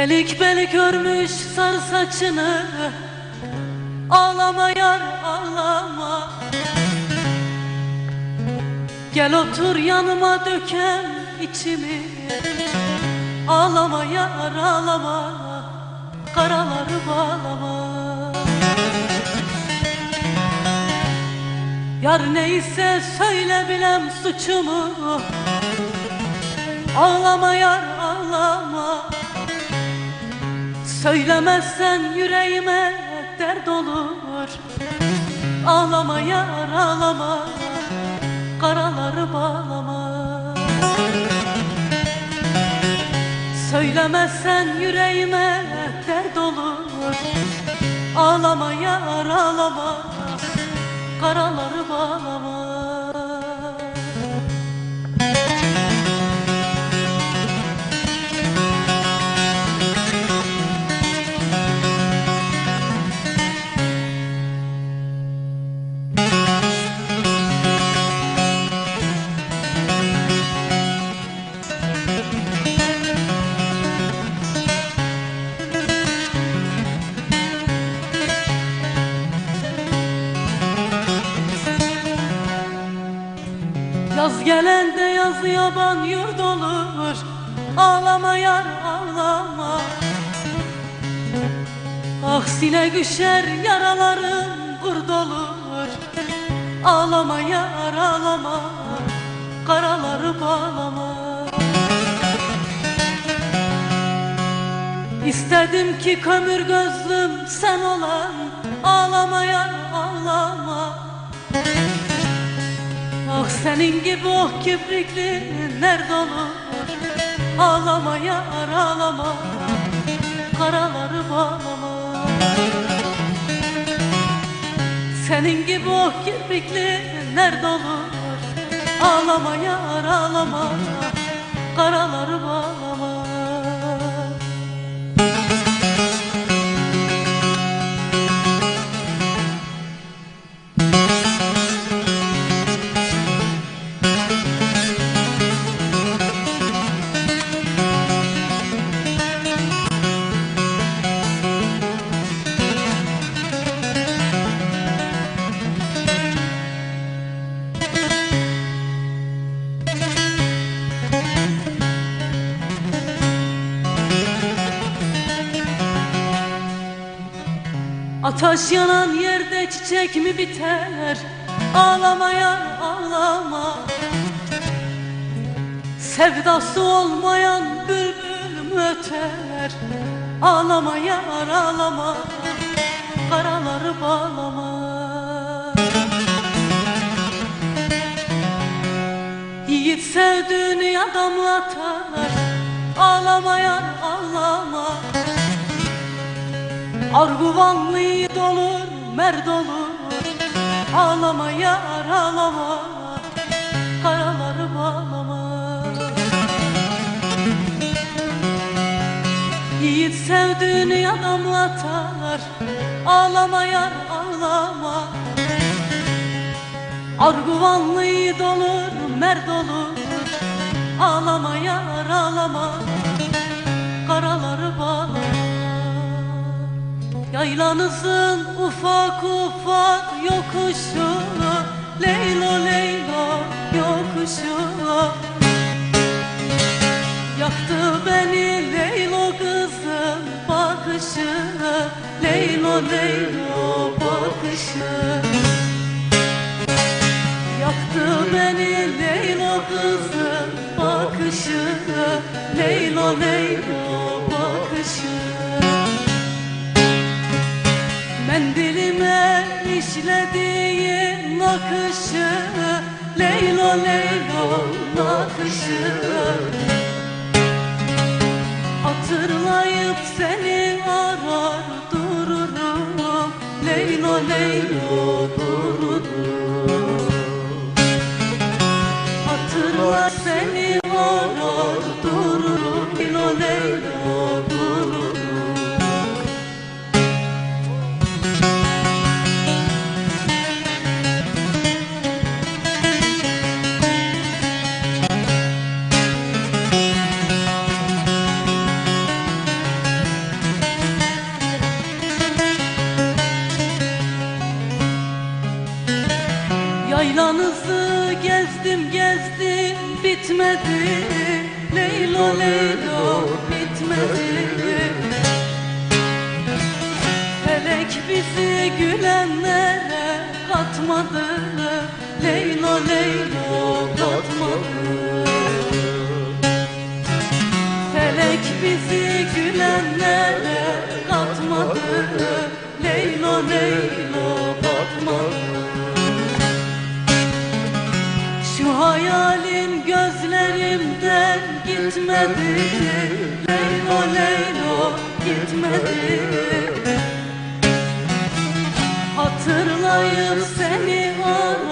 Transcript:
Belik belik örmüş sarı saçını Ağlama yar ağlama. Gel otur yanıma dökem içimi Ağlama yar ağlama. Karaları bağlama. Yar neyse söyle bilem suçumu Ağlama yar ağlama Söylemezsen yüreğime dert olur. Ağlama yar ağlama. Karaları bağlama. Söylemezsen yüreğime dert olur. Ağlama yar ağlama. Karaları bağlama Yaz gelende yaz yaban yurt olur. Ağlama yar ağlama. Aksine düşer yaraların kurd olur. Ağlama yar ağlama. Karaları bağlama. İstedim ki kömür gözlüm sen olan. Ağlama yar ağlama. Ah senin gibi oh kibrikli nerede olur Ağlama yar ağlama. Karaları bağlama. Senin gibi oh kibrikli nerede olur Ağlama yar ağlama. Karaları bağlama Ataş yanan yerde çiçek mi biter? Ağlama yar ağlama. Sevdası olmayan bülbül mü öter? Ağlama yar ağlama Karaları bağlama. Yiğit sevdiğini adamlatar Ağlama yar ağlama Arguvanlı yiğit olur, merd olur. Ağlama yar ağlama. Karaları bağlama. Yiğit sevdiğini adamlatar. Ağlama yar ağlama. Arguvanlı yiğit olur, merd olur. Ağlama yar ağlama. Karaları bağlama Yaylanızın ufak ufak yokuşu Leylo leylo yokuşu. Yaktı beni leylo kızın bakışı Leylo leylo bakışı. Yaktı beni leylo kızın bakışı Leylo leylo işlediğin nakışı Leylo leylo nakışı. Hatırlayıp seni arar dururum Leylo leylo dururum Yaylanızı gezdim gezdim bitmedi. Leylo Leylo bitmedi. Felek bizi gülenlere katmadı. Leylo Leylo gitme diye Leyla Leyla gitme Hatırlayıp seni var